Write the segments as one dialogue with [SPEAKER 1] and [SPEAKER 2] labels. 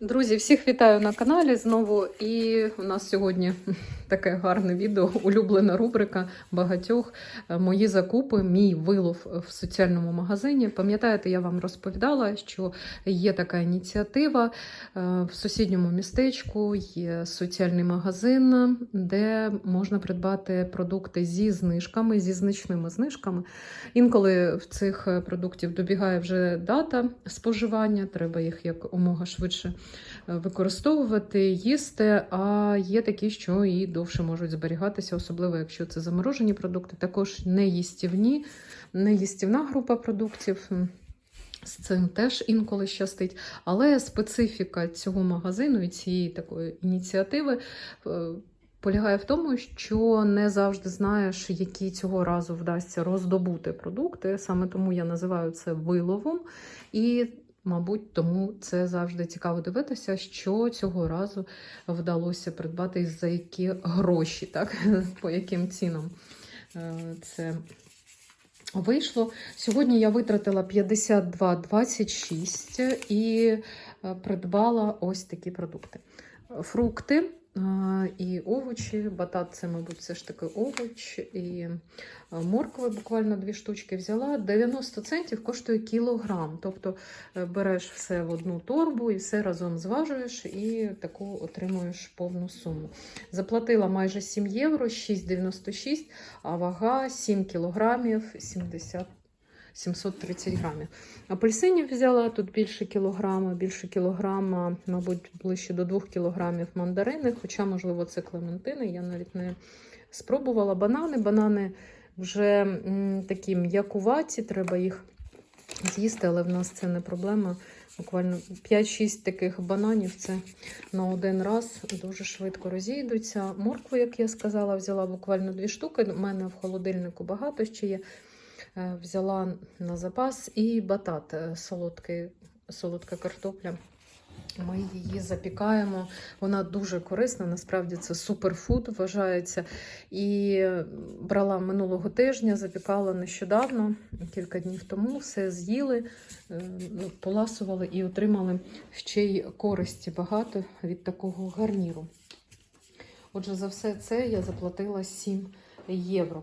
[SPEAKER 1] Друзі, всіх вітаю на каналі знову. І у нас сьогодні таке гарне відео, улюблена рубрика багатьох. Е, Мої закупи, мій вилов в соціальному магазині. Пам'ятаєте, я вам розповідала, що є така ініціатива е, в сусідньому містечку. Є соціальний магазин, де можна придбати продукти зі знижками, зі значними знижками. Інколи в цих продуктів добігає вже дата споживання, треба їх як умога швидше використовувати, їсти. А є такі, що і довше можуть зберігатися, особливо якщо це заморожені продукти, також неїстівні, неїстівна група продуктів. З цим теж інколи щастить. Але специфіка цього магазину і цієї такої ініціативи е, полягає в тому, що не завжди знаєш, які цього разу вдасться роздобути продукти. Саме тому я називаю це виловом. І Мабуть, тому це завжди цікаво дивитися, що цього разу вдалося придбати і за які гроші, так? по яким цінам е, це вийшло. Сьогодні я витратила 52,26 і е, придбала ось такі продукти: фрукти. І овочі, батат це, мабуть, все ж таки овоч, і моркви буквально дві штучки взяла. 90 центів коштує кілограм. Тобто е, береш все в одну торбу і все разом зважуєш, і таку отримуєш повну суму. Заплатила майже 7 євро, 6,96, а вага 7 кілограмів 70 730 грамів. Апельсинів взяла тут більше кілограма, більше кілограма, мабуть, ближче до 2 кілограмів мандарини, хоча, можливо, це клементини. Я навіть не спробувала банани. Банани вже м, такі м'якуваті, треба їх з'їсти, але в нас це не проблема. Буквально 5-6 таких бананів це на один раз дуже швидко розійдуться. Моркву, як я сказала, взяла буквально дві штуки. У мене в холодильнику багато ще є. Е, Взяла на запас і батат е, солодкий, солодка картопля. Ми її запікаємо. Вона дуже корисна. Насправді це суперфуд вважається. І брала минулого тижня, запікала нещодавно, кілька днів тому. Все з'їли, е, ну, поласували і отримали ще й користі багато від такого гарніру. Отже, за все це я заплатила 7 євро.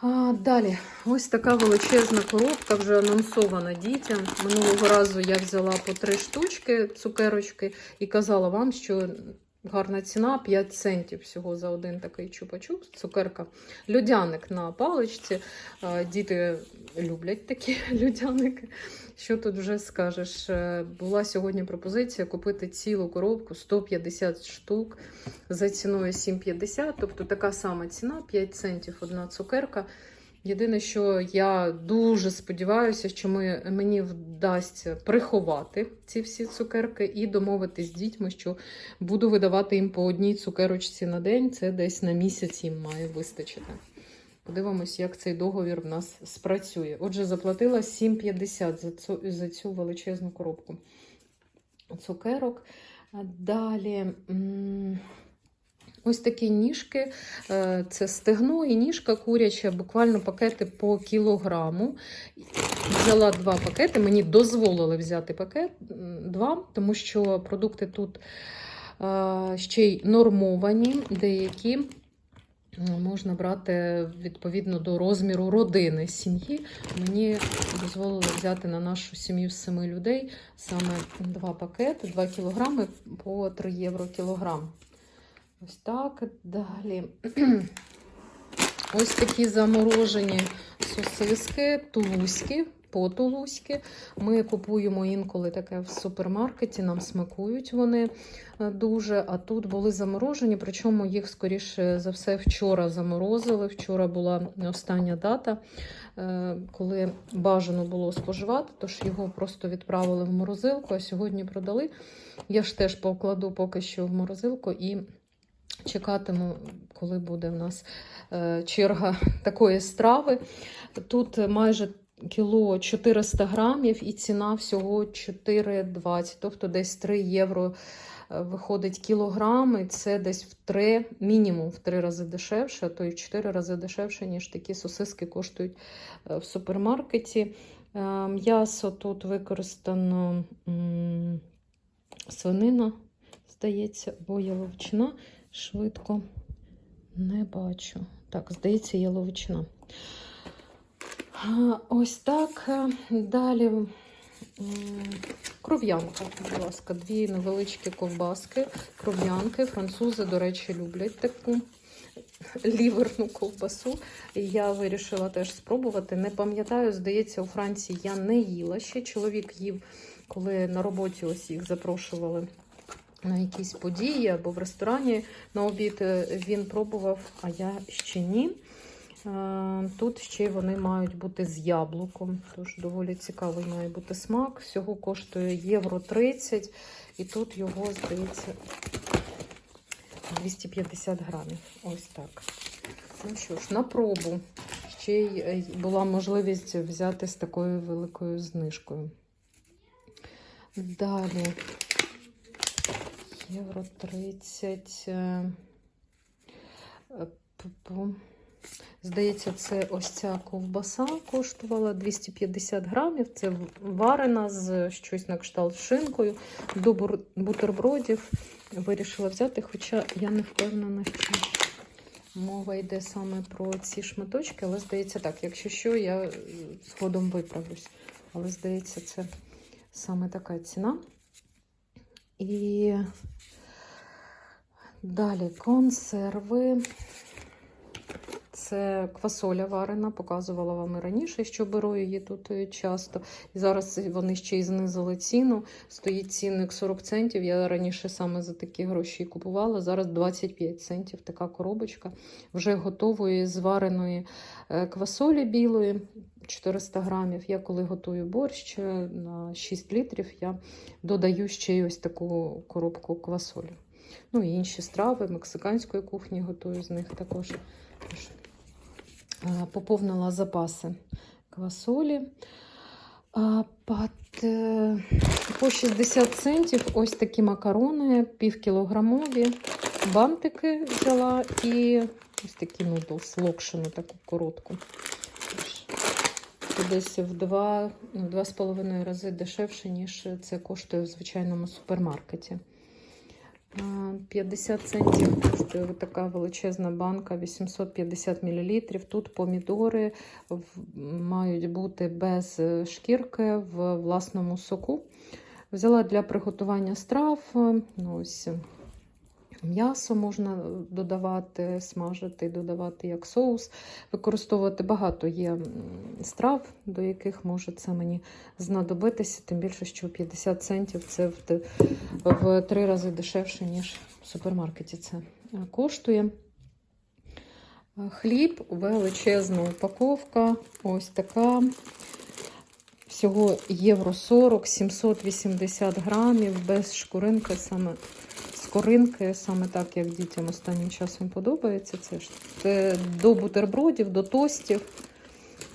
[SPEAKER 1] А, далі, ось така величезна коробка, вже анонсована дітям. Минулого разу я взяла по три штучки цукерочки і казала вам, що гарна ціна 5 центів всього за один такий чупа-чуп, цукерка. Людяник на паличці. Діти люблять такі людяники. Що тут вже скажеш? Е, Була сьогодні пропозиція купити цілу коробку 150 штук за ціною 7,50, тобто така сама ціна, 5 центів одна цукерка. Єдине, що я дуже сподіваюся, що ми, мені вдасться приховати ці всі цукерки і домовитись з дітьми, що буду видавати їм по одній цукерочці на день. Це десь на місяць їм має вистачити. Подивимось, як цей договір в нас спрацює. Отже, заплатила 7,50 за цю, за цю величезну коробку цукерок. Далі. Ось такі ніжки, Е, це стегно і ніжка куряча, буквально пакети по кілограму. Взяла два пакети, мені дозволили взяти пакет два, тому що продукти тут е, ще й нормовані, деякі можна брати відповідно до розміру родини сім'ї. Мені дозволили взяти на нашу сім'ю з семи людей саме два пакети, 2 кілограми по 3 євро кілограм. Ось так. Далі. Ось такі заморожені сосиски, тулузькі, по-тулузьки. Ми купуємо інколи таке в супермаркеті, нам смакують вони е, дуже. А тут були заморожені, причому їх, скоріше за все, вчора заморозили. Вчора була остання дата, е, коли бажано було споживати, тож його просто відправили в морозилку, а сьогодні продали. Я ж теж покладу поки що в морозилку і чекатиму, коли буде в нас е, черга такої страви. Тут майже кіло 400 грамів і ціна всього 4,20, тобто десь 3 євро е, виходить кілограм, і це десь в 3, мінімум в 3 рази дешевше, а то й в 4 рази дешевше, ніж такі сосиски коштують е, в супермаркеті. М'ясо тут використано. свинина, здається, або яловичина. Швидко не бачу. Так, здається, яловичина. Ось так. Далі кров'янка, будь ласка, дві невеличкі ковбаски. Кров'янки. Французи, до речі, люблять таку ліверну ковбасу. Я вирішила теж спробувати. Не пам'ятаю, здається, у Франції я не їла ще. Чоловік їв, коли на роботі ось їх запрошували на якісь події або в ресторані на обід. е, Він пробував, а я ще ні. Е, Тут ще вони мають бути з яблуком, тож доволі цікавий має бути смак. Всього коштує євро 30, і тут його, здається, 250 грамів. Ось так. Ну що ж, на пробу. Ще й е, була можливість взяти з такою великою знижкою. Далі. Євро 30. е. Здається, це ось ця ковбаса коштувала 250 грамів. Це варена з щось на кшталт шинкою до бутербродів. Вирішила взяти, хоча я не впевнена, що мова йде саме про ці шматочки, але здається так, якщо що, я е, згодом виправлюсь. Але здається, це саме така ціна. І далі консерви. Це квасоля варена, показувала вам і раніше, що беру її тут е, часто. І зараз вони ще й знизили ціну. Стоїть цінник 40 центів. Я раніше саме за такі гроші купувала. Зараз 25 центів така коробочка вже готової звареної е, квасолі білої 400 грамів. Я коли готую борщ е, на 6 літрів, я додаю ще й ось таку коробку квасолі. Ну і інші страви мексиканської кухні готую з них також. Е, Поповнила запаси квасолі. Е, По 60 центів ось такі макарони, півкілограмові бантики взяла і ось такі нудлс, локшину таку коротку. Десь в два, ну, рази дешевше, ніж це коштує в звичайному супермаркеті. А, 50 центів коштує така величезна банка 850 мл. Тут помідори мають бути без е, шкірки в власному соку. Взяла для приготування страв. е, Ну, ось м'ясо можна додавати, смажити, додавати як соус. Використовувати багато є страв, до яких може це мені знадобитися. Тим більше, що 50 центів це в в три рази дешевше, ніж в супермаркеті це е, коштує. Е, Хліб, величезна упаковка, ось така. Всього євро 40, 780 грамів, без шкуринки, саме з коринки, саме так, як дітям останнім часом подобається. Це ж це до бутербродів, до тостів.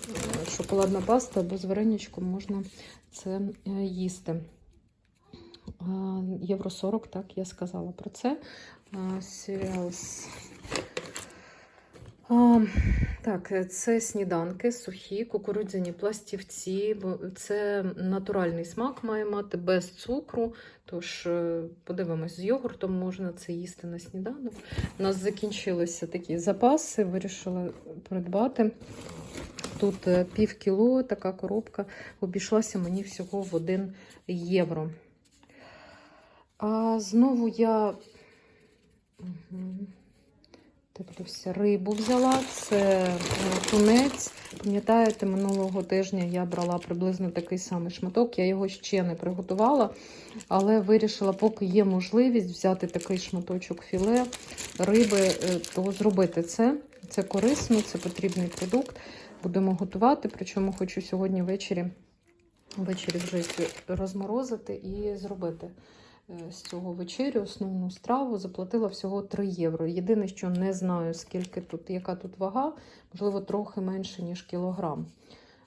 [SPEAKER 1] Е, Шоколадна паста або з вареничком можна це е, їсти. А, Євро 40, так, я сказала про це. Серіал Cereals. А, так, е, це сніданки сухі, кукурудзяні пластівці. Це натуральний смак має мати без цукру. Тож е, подивимось, з йогуртом можна це їсти на сніданок. У нас закінчилися такі запаси, вирішила придбати. Тут е, пів кіло, така коробка обійшлася мені всього в 1 євро. А знову я Мгм. Дивлюся, рибу взяла. Це е, тунець. Пам'ятаєте, минулого тижня я брала приблизно такий самий шматок. Я його ще не приготувала, але вирішила, поки є можливість взяти такий шматочок філе риби, е, то зробити це. Це корисно, це потрібний продукт. Будемо готувати. Причому хочу сьогодні ввечері, ввечері вже розморозити і зробити з цього вечерю основну страву. Заплатила всього 3 євро. Єдине, що не знаю, скільки тут, яка тут вага, можливо, трохи менше, ніж кілограм.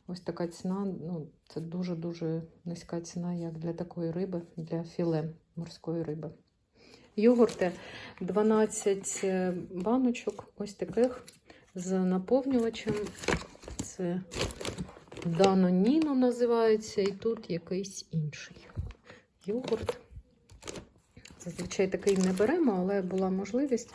[SPEAKER 1] Ось така ціна, ну, це дуже-дуже низька ціна, як для такої риби, для філе морської риби. Йогурти 12 е, баночок, ось таких з наповнювачем. Це Даноніно називається, і тут якийсь інший йогурт. Зазвичай такий не беремо, але була можливість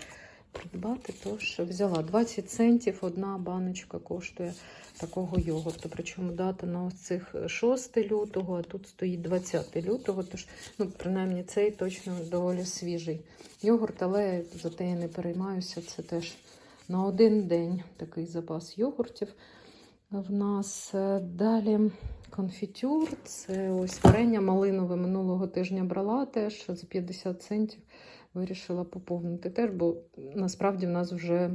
[SPEAKER 1] придбати, тож взяла. 20 центів одна баночка коштує такого йогурту. Причому дата на ось цих 6 лютого, а тут стоїть 20 лютого, тож, ну, принаймні, цей точно доволі свіжий йогурт, але зате я не переймаюся. Це теж на один день такий запас йогуртів. В нас Е, далі конфітюр. Це ось варення малинове минулого тижня брала теж за 50 центів. Вирішила поповнити теж, бо насправді в нас вже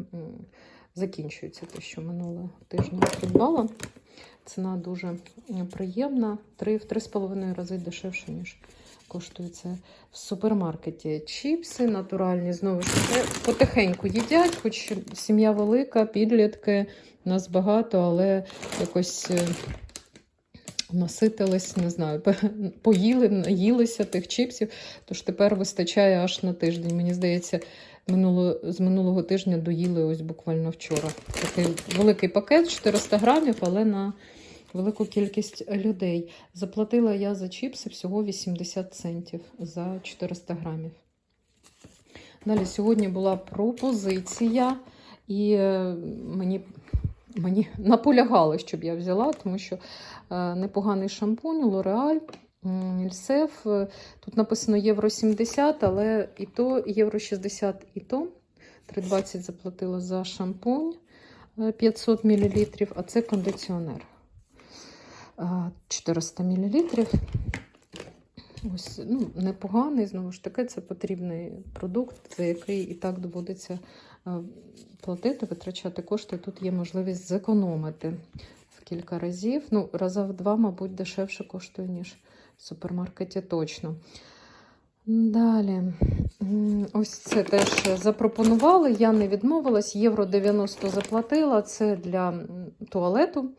[SPEAKER 1] закінчується те, що минулого тижня придбала. Ціна дуже приємна, три в 3,5 рази дешевше, ніж коштує це в супермаркеті. Чіпси натуральні, знову ж таки, потихеньку їдять, хоч сім'я велика, підлітки, нас багато, але якось е, наситились, не знаю, поїли, наїлися тих чіпсів, тож тепер вистачає аж на тиждень. Мені здається, минуло, з минулого тижня доїли ось буквально вчора. Такий великий пакет, 400 грамів, але на велику кількість людей. Заплатила я за чіпси всього 80 центів за 400 грамів. Далі сьогодні була пропозиція, і е, мені, мені наполягали, щоб я взяла, тому що е, непоганий шампунь, L'Oreal, м, Е, Тут написано євро 70, але і то євро 60, і то. 3,20 заплатила за шампунь е, 500 мл, а це кондиціонер. Е, 400 мл. Ось, ну, непоганий, знову ж таки, це потрібний продукт, за який і так доводиться платити, витрачати кошти. Тут є можливість зекономити в кілька разів. Ну, раза в два, мабуть, дешевше коштує, ніж в супермаркеті точно. Далі, ось це теж запропонували. Я не відмовилась. Євро 90 заплатила. Це для туалету,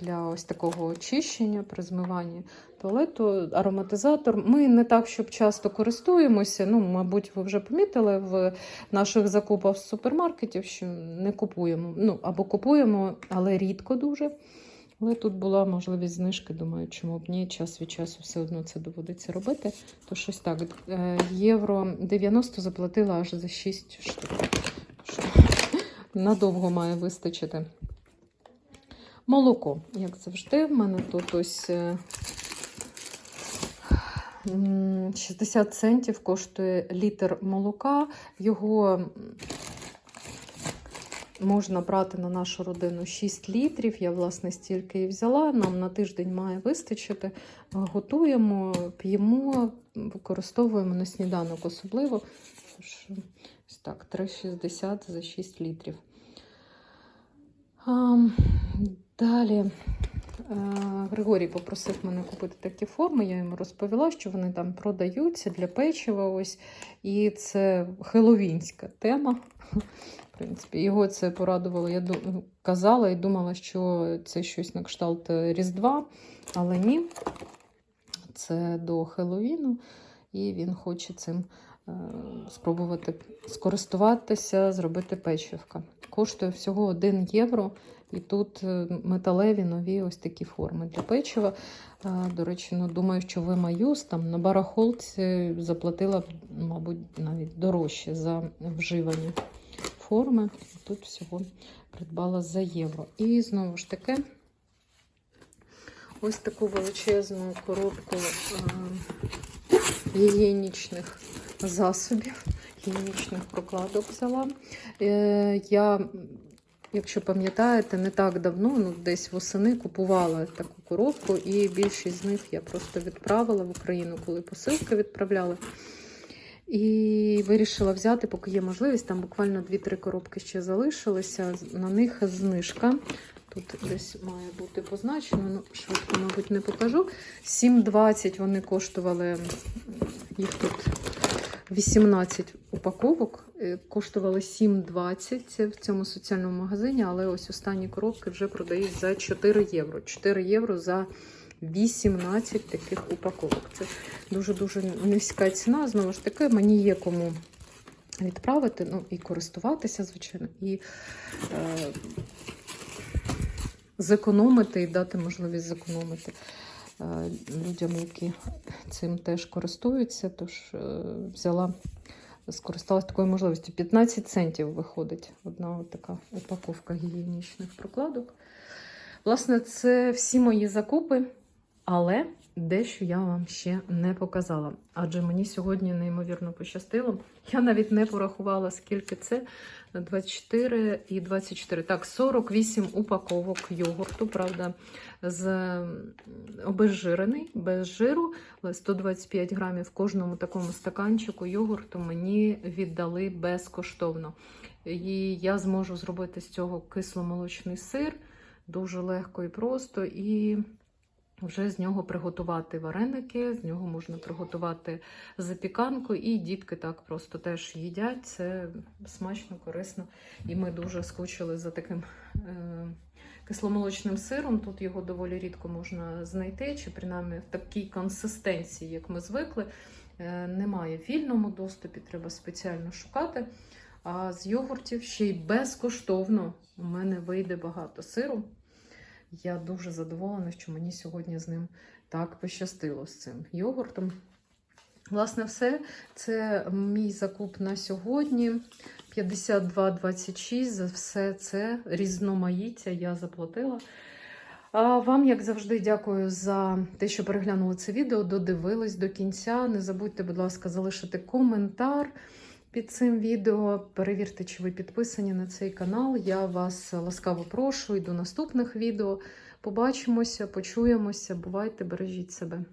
[SPEAKER 1] для ось такого очищення, при змиванні туалету, ароматизатор. Ми не так, щоб часто користуємося. Ну, мабуть, ви вже помітили в наших закупах з супермаркетів, що не купуємо. Ну, або купуємо, але рідко дуже. Але тут була можливість знижки, думаю, чому б ні, час від часу все одно це доводиться робити. То щось так. е, Євро 90 заплатила аж за 6 штук. Надовго має вистачити. Молоко, як завжди, в мене тут ось е, 60 центів коштує літр молока. Його можна брати на нашу родину 6 літрів. Я, власне, стільки і взяла. Нам на тиждень має вистачити. Готуємо, п'ємо, використовуємо на сніданок особливо. Ось так, 3,60 за 6 літрів. Далі. е, Григорій попросив мене купити такі форми. Я йому розповіла, що вони там продаються для печива. Ось. І це хеловінська тема. В принципі, його це порадувало. Я казала і думала, що це щось на кшталт Різдва, але ні. Це до Хеллоуіну, і він хоче цим е, спробувати скористуватися, зробити печивка. Коштує всього 1 євро. І тут е, металеві нові ось такі форми для печива. До речі, ну, думаю, що в Емаюс там на барахолці заплатила, мабуть, навіть дорожче за вживані форми. Тут всього придбала за євро. І знову ж таки, ось таку величезну коробку е, гігієнічних засобів, гігієнічних прокладок взяла. Е, я, якщо пам'ятаєте, не так давно, ну десь восени купувала таку коробку, і більшість з них я просто відправила в Україну, коли посилки відправляли. І вирішила взяти, поки є можливість. Там буквально 2-3 коробки ще залишилися. На них знижка. Тут десь має бути позначено. Ну, швидко, мабуть, не покажу. 7,20 вони коштували. Їх тут 18 упаковок. Е, Коштували 7,20 в цьому соціальному магазині, але ось останні коробки вже продають за 4 євро. 4 євро за 18 таких упаковок. Це дуже-дуже низька ціна. Знову ж таки, мені є кому відправити, ну і користуватися, звичайно, і е, зекономити, і дати можливість зекономити. Е, людям, які цим теж користуються. Тож е, взяла, скористалась такою можливістю. 15 центів виходить одна така упаковка гігієнічних прокладок. Власне, це всі мої закупи, але дещо я вам ще не показала. Адже мені сьогодні неймовірно пощастило. Я навіть не порахувала, скільки це. 24 і 24. Так, 48 упаковок йогурту, правда, з обезжирений, без жиру, але 125 грамів в кожному такому стаканчику йогурту мені віддали безкоштовно. І я зможу зробити з цього кисломолочний сир дуже легко і просто. І вже з нього приготувати вареники, з нього можна приготувати запіканку, і дітки так просто теж їдять. Це смачно, корисно. І ми дуже скучили за таким е, кисломолочним сиром. Тут його доволі рідко можна знайти, чи принаймні в такій консистенції, як ми звикли. Е, немає в вільному доступі, треба спеціально шукати. А з йогуртів ще й безкоштовно у мене вийде багато сиру. Я дуже задоволена, що мені сьогодні з ним так пощастило з цим йогуртом. Власне, все. Це мій закуп на сьогодні. 52,26. За все це різноманіття я заплатила. А вам, як завжди, дякую за те, що переглянули це відео, додивились до кінця. Не забудьте, будь ласка, залишити коментар під цим відео. Перевірте, чи ви підписані на цей канал. Я вас ласкаво прошу і до наступних відео. Побачимося, почуємося. Бувайте, бережіть себе.